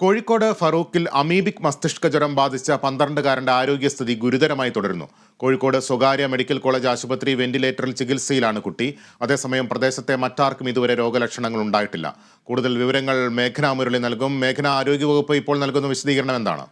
Kozhikode ഫറൂഖിൽ amoebic മസ്തിഷ്ക ജ്വരം ബാധിച്ച പന്ത്രണ്ടുകാരന്റെ ആരോഗ്യസ്ഥിതി ഗുരുതരമായി തുടരുന്നു. കോഴിക്കോട് സ്വകാര്യ മെഡിക്കൽ കോളേജ് ആശുപത്രി വെന്റിലേറ്ററിൽ ചികിത്സയിലാണ് കുട്ടി. അതേസമയം പ്രദേശത്തെ മറ്റാർക്കും ഇതുവരെ രോഗലക്ഷണങ്ങൾ ഉണ്ടായിട്ടില്ല. കൂടുതൽ വിവരങ്ങൾ മേഘന മുരളി നൽകും. മേഘന ആരോഗ്യവകുപ്പ് ഇപ്പോൾ നൽകുന്ന വിശദീകരണം എന്താണ്?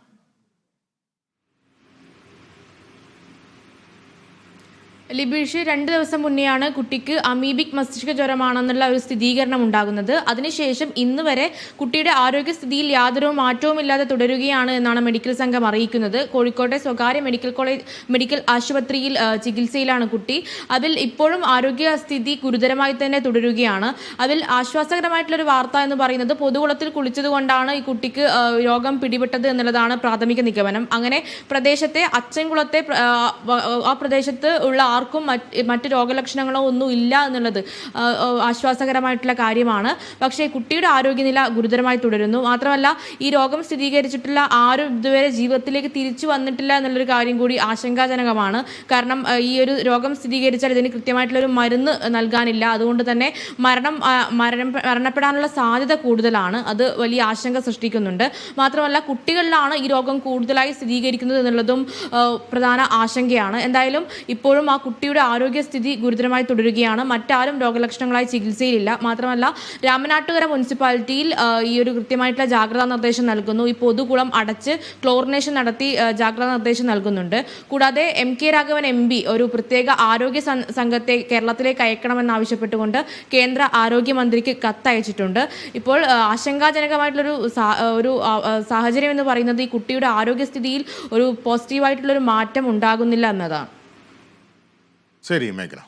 ലിബീഷ് രണ്ട് ദിവസം മുന്നെയാണ് കുട്ടിക്ക് അമീബിക് മസ്തിഷ്ക ജ്വരമാണെന്നുള്ള ഒരു സ്ഥിരീകരണം ഉണ്ടാകുന്നത്. അതിനുശേഷം ഇന്ന് വരെ കുട്ടിയുടെ ആരോഗ്യസ്ഥിതിയിൽ യാതൊരു മാറ്റവും ഇല്ലാതെ തുടരുകയാണ് എന്നാണ് മെഡിക്കൽ സംഘം അറിയിക്കുന്നത്. കോഴിക്കോട്ടെ സ്വകാര്യ മെഡിക്കൽ കോളേജ് മെഡിക്കൽ ആശുപത്രിയിൽ ചികിത്സയിലാണ് കുട്ടി. അതിൽ ഇപ്പോഴും ആരോഗ്യസ്ഥിതി ഗുരുതരമായി തന്നെ തുടരുകയാണ്. അതിൽ ആശ്വാസകരമായിട്ടുള്ളൊരു വാർത്ത എന്ന് പറയുന്നത് പൊതുകുളത്തിൽ കുളിച്ചതുകൊണ്ടാണ് ഈ കുട്ടിക്ക് രോഗം പിടിപെട്ടത് എന്നുള്ളതാണ് പ്രാഥമിക നിഗമനം. അങ്ങനെ പ്രദേശത്തെ അച്ചൻകുളത്തെ ആ പ്രദേശത്ത് ഉള്ള ആർക്കും മറ്റ് രോഗലക്ഷണങ്ങളോ ഒന്നും ഇല്ല എന്നുള്ളത് ആശ്വാസകരമായിട്ടുള്ള കാര്യമാണ്. പക്ഷേ കുട്ടിയുടെ ആരോഗ്യനില ഗുരുതരമായി തുടരുന്നു. മാത്രമല്ല ഈ രോഗം സ്ഥിരീകരിച്ചിട്ടുള്ള ആരും ഇതുവരെ ജീവിതത്തിലേക്ക് തിരിച്ചു വന്നിട്ടില്ല എന്നുള്ളൊരു കാര്യം കൂടി ആശങ്കാജനകമാണ്. കാരണം ഈ ഒരു രോഗം സ്ഥിരീകരിച്ചാൽ ഇതിന് കൃത്യമായിട്ടുള്ള ഒരു മരുന്ന് നൽകാനില്ല. അതുകൊണ്ട് തന്നെ മരണം മരണം മരണപ്പെടാനുള്ള സാധ്യത കൂടുതലാണ്. അത് വലിയ ആശങ്ക സൃഷ്ടിക്കുന്നുണ്ട്. മാത്രമല്ല കുട്ടികളിലാണ് ഈ രോഗം കൂടുതലായി സ്ഥിരീകരിക്കുന്നത് എന്നുള്ളതും പ്രധാന ആശങ്കയാണ്. എന്തായാലും ഇപ്പോഴും ആ കുട്ടിയുടെ ആരോഗ്യസ്ഥിതി ഗുരുതരമായി തുടരുകയാണ്. മറ്റാരും രോഗലക്ഷണങ്ങളായി ചികിത്സയിലില്ല. മാത്രമല്ല രാമനാട്ടുകര മുനിസിപ്പാലിറ്റിയിൽ ഈ ഒരു കൃത്യമായിട്ടുള്ള ജാഗ്രതാ നിർദ്ദേശം നൽകുന്നു. ഈ പൊതുകുളം അടച്ച് ക്ലോറിനേഷൻ നടത്തി ജാഗ്രതാ നിർദ്ദേശം നൽകുന്നുണ്ട്. കൂടാതെ എം കെ രാഘവൻ എം ഒരു പ്രത്യേക ആരോഗ്യ സംഘത്തെ കേരളത്തിലേക്ക് അയക്കണമെന്നാവശ്യപ്പെട്ടുകൊണ്ട് കേന്ദ്ര ആരോഗ്യമന്ത്രിക്ക് കത്തയച്ചിട്ടുണ്ട്. ഇപ്പോൾ ആശങ്കാജനകമായിട്ടുള്ളൊരു ഒരു സാഹചര്യം എന്ന് പറയുന്നത് ഈ കുട്ടിയുടെ ആരോഗ്യസ്ഥിതിയിൽ ഒരു പോസിറ്റീവായിട്ടുള്ളൊരു മാറ്റം ഉണ്ടാകുന്നില്ല എന്നതാണ്. ശരി മേഘന